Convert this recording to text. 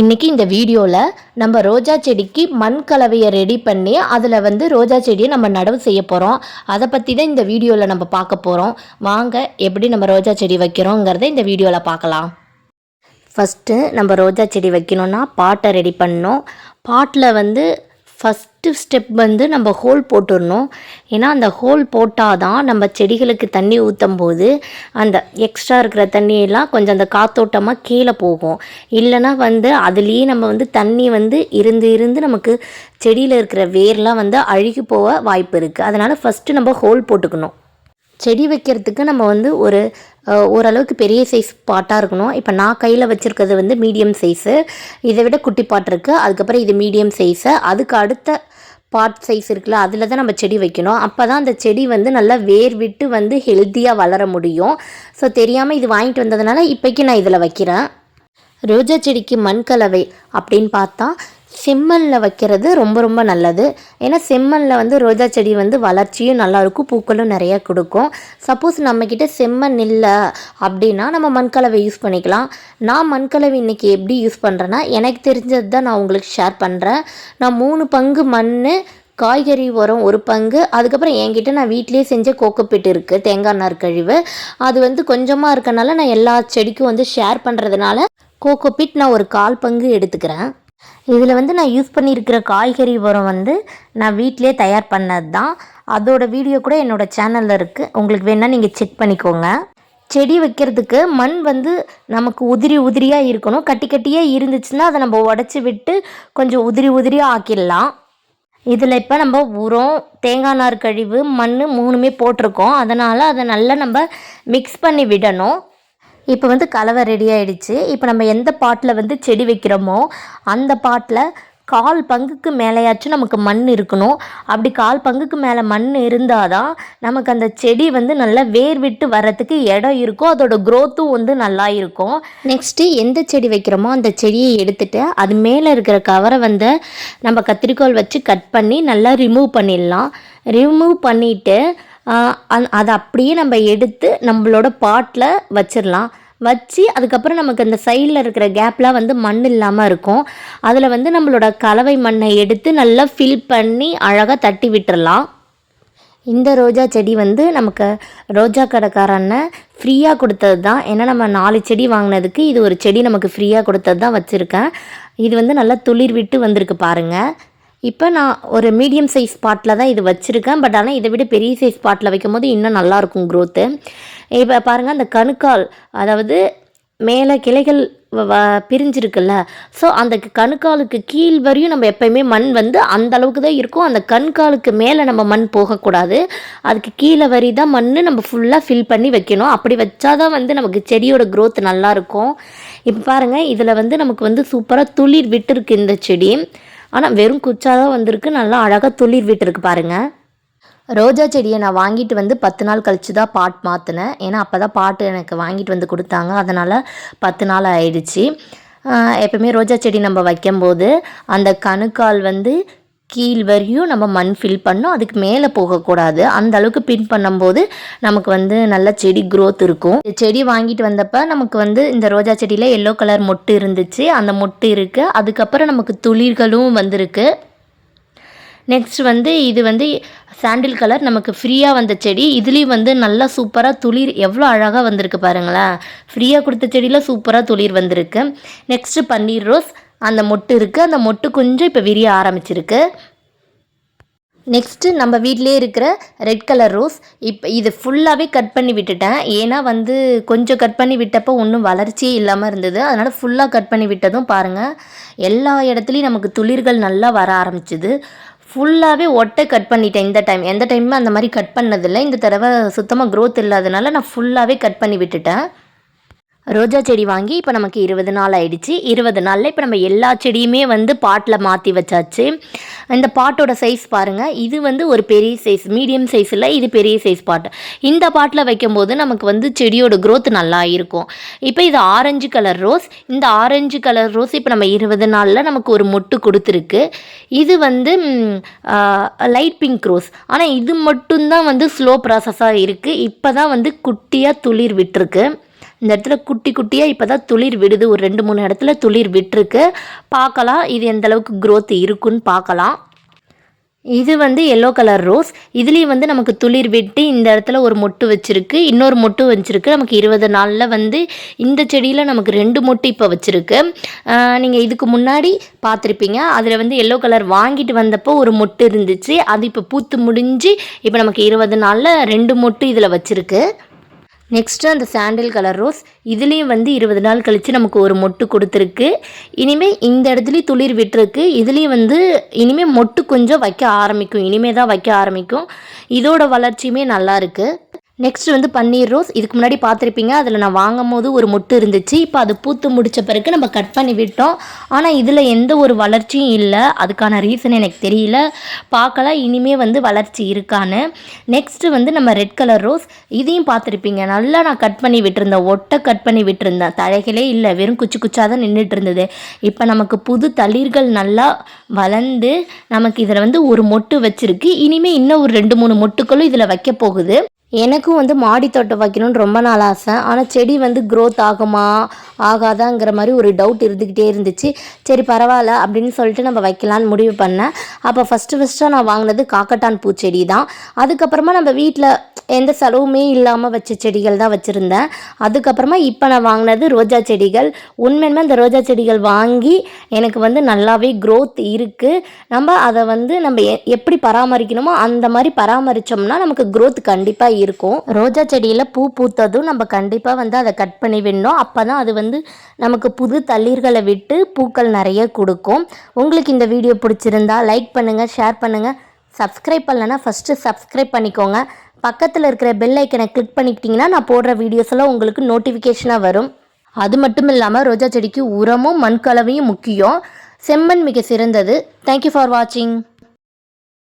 இன்றைக்கி இந்த வீடியோவில் நம்ம ரோஜா செடிக்கு மண் கலவையை ரெடி பண்ணி அதில் வந்து ரோஜா செடியை நம்ம நடவு செய்ய போகிறோம் அதை பற்றி தான் இந்த வீடியோவில் நம்ம பார்க்க போகிறோம் வாங்க எப்படி நம்ம ரோஜா செடி வைக்கிறோங்கிறத இந்த வீடியோவில் பார்க்கலாம். ஃபஸ்ட்டு நம்ம ரோஜா செடி வைக்கணும்னா பாட்டை ரெடி பண்ணணும். பாட்டில் வந்து ஃபஸ்ட்டு ஸ்டெப் வந்து நம்ம ஹோல் போட்டுடணும். ஏன்னா அந்த ஹோல் போட்டால் தான் நம்ம செடிகளுக்கு தண்ணி ஊற்றும் போது அந்த எக்ஸ்ட்ரா இருக்கிற தண்ணியெல்லாம் கொஞ்சம் அந்த காத்தோட்டமாக கீழே போகும். இல்லைன்னா வந்து அதுலேயே நம்ம வந்து தண்ணி வந்து இருந்து இருந்து நமக்கு செடியில் இருக்கிற வேர்லாம் வந்து அழுகி போக வாய்ப்பு இருக்குது அதனால் ஃபஸ்ட்டு நம்ம ஹோல் போட்டுக்கணும். செடி வைக்கிறதுக்கு நம்ம வந்து ஒரு ஓரளவுக்கு பெரிய சைஸ் பாட்டாக இருக்கணும். இப்போ நான் கையில் வச்சுருக்கிறது வந்து மீடியம் சைஸு இதை விட குட்டி பாட் இருக்குது அதுக்கப்புறம் இது மீடியம் சைஸு அதுக்கு அடுத்த பாட் சைஸ் இருக்குல்ல அதில் தான் நம்ம செடி வைக்கணும். அப்போ தான் அந்த செடி வந்து நல்லா வேர் விட்டு வந்து ஹெல்த்தியாக வளர முடியும். ஸோ தெரியாமல் இது வாங்கிட்டு வந்ததுனால இப்போக்கி நான் இதில் வைக்கிறேன். ரோஜா செடிக்கு மண் கலவை அப்படின்னு பார்த்தா செம்மண்ணில் வைக்கிறது ரொம்ப ரொம்ப நல்லது. ஏன்னா செம்மண்ணில் வந்து ரோஜா செடி வந்து வளர்ச்சியும் நல்லாயிருக்கும் பூக்களும் நிறைய கொடுக்கும். சப்போஸ் நம்மக்கிட்ட செம்மண் இல்லை அப்படின்னா நம்ம மண்கலவை யூஸ் பண்ணிக்கலாம். நான் மண்கலவை இன்றைக்கி எப்படி யூஸ் பண்ணுறேன்னா எனக்கு தெரிஞ்சது தான் நான் உங்களுக்கு ஷேர் பண்ணுறேன் நான் மூணு பங்கு மண் காய்கறி உரம் ஒரு பங்கு அதுக்கப்புறம் என்கிட்ட நான் வீட்டிலேயே செஞ்ச கோக்கப்பிட்டு இருக்குது தேங்காய் நார் கழிவு அது வந்து கொஞ்சமாக இருக்கனால நான் எல்லா செடிக்கும் வந்து ஷேர் பண்ணுறதுனால கோகோபிட் நான் ஒரு கால் பங்கு எடுத்துக்கிறேன். இதில் வந்து நான் யூஸ் பண்ணியிருக்கிற காய்கறி உரம் வந்து நான் வீட்டிலே தயார் பண்ணது தான். அதோட வீடியோ கூட என்னோடய சேனலில் இருக்குது உங்களுக்கு வேணால் நீங்கள் செக் பண்ணிக்கோங்க. செடி வைக்கிறதுக்கு மண் வந்து நமக்கு உதிரி உதிரியாக இருக்கணும். கட்டி கட்டியாக இருந்துச்சுன்னா அதை நம்ம உடச்சி விட்டு கொஞ்சம் உதிரி உதிரியாக ஆக்கிடலாம். இதில் இப்போ நம்ம உரம் தேங்காய் நார் கழிவு மண் மூணுமே போட்டிருக்கோம். அதனால் அதை நல்லா நம்ம மிக்ஸ் பண்ணி விடணும். இப்போ வந்து கலவை ரெடி ஆகிடுச்சு இப்போ நம்ம எந்த பாட்டில் வந்து செடி வைக்கிறோமோ அந்த பாட்டில் கால் பங்குக்கு மேலேயாச்சும் நமக்கு மண் இருக்கணும். அப்படி கால் பங்குக்கு மேலே மண் இருந்தால் தான் நமக்கு அந்த செடி வந்து நல்லா வேர் விட்டு வர்றதுக்கு இடம் இருக்கும். அதோட க்ரோத்தும் வந்து நல்லா இருக்கும். நெக்ஸ்ட்டு எந்த செடி வைக்கிறோமோ அந்த செடியை எடுத்துட்டு அது மேலே இருக்கிற கவரை வந்து நம்ம கத்திரிக்கோல் வச்சு கட் பண்ணி நல்லா ரிமூவ் பண்ணிடலாம். ரிமூவ் பண்ணிவிட்டு அதை அப்படியே நம்ம எடுத்து நம்மளோட பாட்டில் வச்சிடலாம் வச்சு அதுக்கப்புறம் நமக்கு அந்த சைடில் இருக்கிற கேப்லாம் வந்து மண் இல்லாமல் இருக்கும். அதில் வந்து நம்மளோட கலவை மண்ணை எடுத்து நல்லா ஃபில் பண்ணி அழகாக தட்டி விட்டுறலாம் இந்த ரோஜா செடி வந்து நமக்கு ரோஜா கடைக்காரண்ண ஃப்ரீயாக கொடுத்தது தான் ஏன்னா நம்ம நாலு செடி வாங்கினதுக்கு இது ஒரு செடி நமக்கு ஃப்ரீயாக கொடுத்தது தான் வச்சுருக்கேன். இது வந்து நல்லா துளிர் விட்டு வந்திருக்கு பாருங்கள் இப்போ நான் ஒரு மீடியம் சைஸ் பாட்டில் தான் இது வச்சுருக்கேன். பட் ஆனால் இதை விட பெரிய சைஸ் பாட்டில் வைக்கும் போது இன்னும் நல்லாயிருக்கும் க்ரோத்து இப்போ பாருங்கள் அந்த கணுக்கால் அதாவது மேலே கிளைகள் வ- வ- பிரிஞ்சிருக்குல்ல. ஸோ அந்த கணுக்காலுக்கு கீழ் வரையும் நம்ம எப்பயுமே மண் வந்து அந்த அளவுக்கு தான் இருக்கும். அந்த கண்காலுக்கு மேலே நம்ம மண் போகக்கூடாது. அதுக்கு கீழே வரி தான் மண் நம்ம ஃபுல்லாக ஃபில் பண்ணி வைக்கணும். அப்படி வச்சாதான் வந்து நமக்கு செடியோட க்ரோத் நல்லாயிருக்கும் இப்போ பாருங்கள் இதில் வந்து நமக்கு வந்து சூப்பராக துளிர் விட்டுருக்கு இந்த செடி. ஆனால் வெறும் குச்சாதான் வந்திருக்கு. நல்லா அழகாக துளிர் விட்டுருக்கு பாருங்கள் ரோஜா செடியை நான் வாங்கிட்டு வந்து பத்து நாள் கழிச்சு தான் பாட் மாற்றினேன் ஏன்னா அப்போ தான் பாட்டு எனக்கு வாங்கிட்டு வந்து கொடுத்தாங்க. அதனால் பத்து நாள் ஆயிடுச்சு. எப்பவுமே ரோஜா செடி நம்ம வைக்கும்போது அந்த கணுக்கால் வந்து கீழ் வரையும் நம்ம மண் ஃபில் பண்ணோம் அதுக்கு மேலே போகக்கூடாது. அந்த அளவுக்கு பின் பண்ணும்போது நமக்கு வந்து நல்ல செடி க்ரோத் இருக்கும். இந்த செடி வாங்கிட்டு வந்தப்போ நமக்கு வந்து இந்த ரோஜா செடியில் எல்லோ கலர் மொட்டு இருந்துச்சு. அந்த மொட்டு இருக்குது அதுக்கப்புறம் நமக்கு துளிர்களும் வந்திருக்கு. நெக்ஸ்ட் வந்து இது வந்து சாண்டில் கலர் நமக்கு ஃப்ரீயாக வந்த செடி. இதுலேயும் வந்து நல்லா சூப்பராக துளிர் எவ்வளோ அழகாக வந்திருக்கு பாருங்களேன். ஃப்ரீயாக கொடுத்த செடியில் சூப்பராக துளிர் வந்திருக்கு. நெக்ஸ்ட்டு பன்னீர் ரோஸ். அந்த மொட்டு இருக்குது அந்த மொட்டு கொஞ்சம் இப்போ விரிய ஆரம்பிச்சிருக்கு. நெக்ஸ்ட்டு நம்ம வீட்டிலே இருக்கிற ரெட் கலர் ரோஸ் இப்போ இது ஃபுல்லாகவே கட் பண்ணி விட்டுட்டேன். ஏன்னா வந்து கொஞ்சம் கட் பண்ணி விட்டப்போ ஒன்றும் வளர்ச்சியே இல்லாமல் இருந்தது. அதனால் ஃபுல்லாக கட் பண்ணி விட்டதும் பாருங்கள் எல்லா இடத்துலையும் நமக்கு துளிர்கள் நல்லா வர ஆரம்பிச்சுது. ஃபுல்லாகவே ஒட்டை கட் பண்ணிட்டேன் இந்த டைம் எந்த டைமுமே அந்த மாதிரி கட் பண்ணதில்லை. இந்த தடவை சுத்தமாக க்ரோத் இல்லாதனால நான் ஃபுல்லாகவே கட் பண்ணி விட்டுட்டேன். ரோஜா செடி வாங்கி இப்போ நமக்கு இருபது நாள் ஆயிடுச்சு. இருபது நாளில் இப்போ நம்ம எல்லா செடியுமே வந்து பாட்டில் மாற்றி வச்சாச்சு. இந்த பாட்டோட சைஸ் பாருங்கள் இது வந்து ஒரு பெரிய சைஸ் மீடியம் சைஸில் இது பெரிய சைஸ் பாட்டு. இந்த பாட்டில் வைக்கும்போது நமக்கு வந்து செடியோட க்ரோத் நல்லா இருக்கும். இப்போ இது ஆரஞ்சு கலர் ரோஸ் இந்த ஆரஞ்சு கலர் ரோஸ் இப்போ நம்ம இருபது நாளில் நமக்கு ஒரு மொட்டு கொடுத்துருக்கு. இது வந்து லைட் பிங்க் ரோஸ் ஆனால் இது மட்டும்தான் வந்து ஸ்லோ ப்ராசஸாக இருக்குது இப்போ தான் வந்து குட்டியாக துளிர் விட்டுருக்கு. இந்த இடத்துல குட்டி குட்டியாக இப்போ தான் துளிர் விடுது. ஒரு ரெண்டு மூணு இடத்துல துளிர் விட்டுருக்கு. பார்க்கலாம். இது எந்த அளவுக்கு க்ரோத் இருக்குன்னு பார்க்கலாம். இது வந்து எல்லோ கலர் ரோஸ் இதுலேயும் வந்து நமக்கு துளிர் விட்டு இந்த இடத்துல ஒரு மொட்டு வச்சிருக்கு. இன்னொரு மொட்டு வச்சுருக்கு. நமக்கு இருபது நாளில் வந்து இந்த செடியில் நமக்கு ரெண்டு மொட்டு இப்போ வச்சுருக்கு. நீங்கள் இதுக்கு முன்னாடி பார்த்துருப்பீங்க. அதில் வந்து எல்லோ கலர் வாங்கிட்டு வந்தப்போ ஒரு மொட்டு இருந்துச்சு. அது இப்போ பூத்து முடிஞ்சு இப்போ நமக்கு இருபது நாளில் ரெண்டு மொட்டு இதில் வச்சுருக்கு. நெக்ஸ்ட்டு அந்த சாண்டில் கலர் ரோஸ் இதுலேயும் வந்து இருபது நாள் கழித்து நமக்கு ஒரு மொட்டு கொடுத்துருக்கு. இனிமேல் இந்த இடத்துலையும் துளிர் விட்டுருக்கு. இதுலேயும் வந்து இனிமேல் மொட்டு கொஞ்சம் வைக்க ஆரம்பிக்கும். இனிமேல் தான் வைக்க ஆரம்பிக்கும். இதோட வளர்ச்சியுமே நல்லா இருக்குது நெக்ஸ்ட் வந்து பன்னீர் ரோஸ். இதுக்கு முன்னாடி பார்த்துருப்பீங்க. அதில் நான் வாங்கும் போது ஒரு மொட்டு இருந்துச்சு. இப்போ அது பூத்து முடிச்ச பிறகு நம்ம கட் பண்ணி விட்டோம். ஆனால் இதில் எந்த ஒரு வளர்ச்சியும் இல்லை. அதுக்கான ரீசன் எனக்கு தெரியல. பார்க்கலாம் இனிமே வந்து வளர்ச்சி இருக்கான்னு. நெக்ஸ்ட்டு வந்து நம்ம ரெட் கலர் ரோஸ் இதையும் பார்த்துருப்பீங்க. நல்லா நான் கட் பண்ணி விட்டுருந்தேன் ஒட்டை கட் பண்ணி விட்டுருந்தேன் தழைகளே இல்லை. வெறும் குச்சி குச்சாக தான் நின்றுட்டு இருந்தது. இப்போ நமக்கு புது தளிர்கள் நல்லா வளர்ந்து நமக்கு இதில் வந்து ஒரு மொட்டு வச்சுருக்கு. இனிமேல் இன்னும் ஒரு ரெண்டு மூணு மொட்டுக்களும் இதில் வைக்க போகுது. எனக்கும் வந்து மாடி தோட்டம் வைக்கணும்னு ரொம்ப நாள் ஆசை. ஆனால் செடி வந்து க்ரோத் ஆகுமா ஆகாதாங்கிற மாதிரி ஒரு டவுட் இருந்துக்கிட்டே இருந்துச்சு. சரி பரவாயில்ல அப்படின்னு சொல்லிட்டு நம்ம வைக்கலான்னு முடிவு பண்ணேன். அப்போ ஃபஸ்ட்டு ஃபஸ்ட்டாக நான் வாங்கினது காக்கட்டான் பூச்செடி தான் அதுக்கப்புறமா நம்ம வீட்டில் எந்த செலவுமே இல்லாமல் வச்ச செடிகள் தான் வச்சுருந்தேன். அதுக்கப்புறமா இப்போ நான் வாங்கினது ரோஜா செடிகள். உண்மையுமே அந்த ரோஜா செடிகள் வாங்கி எனக்கு வந்து நல்லாவே க்ரோத் இருக்குது நம்ம அதை வந்து நம்ம எ- எப்படி பராமரிக்கணுமோ அந்த மாதிரி பராமரித்தோம்னா நமக்கு க்ரோத் கண்டிப்பாக இருக்கும். ரோஜா செடியில் பூ பூத்ததும் நம்ம கண்டிப்பாக வந்து அதை கட் பண்ணி விடணும். அப்போ தான் அது வந்து நமக்கு புது தளிர்களை விட்டு பூக்கள் நிறைய கொடுக்கும். உங்களுக்கு இந்த வீடியோ பிடிச்சிருந்தா லைக் பண்ணுங்கள் ஷேர் பண்ணுங்கள் சப்ஸ்கிரைப் பண்ணலன்னா ஃபஸ்ட்டு சப்ஸ்கிரைப் பண்ணிக்கோங்க. பக்கத்தில் இருக்கிற பெல் ஐக்கனை கிளிக் பண்ணிக்கிட்டிங்கன்னா நான் போடுற வீடியோஸ் எல்லாம் உங்களுக்கு நோட்டிஃபிகேஷனாக வரும். அது மட்டும் இல்லாமல் ரோஜா செடிக்கு உரமும் மண் கலவையும் முக்கியம். செம்மண் மிக சிறந்தது. தேங்க்யூ ஃபார் வாட்சிங்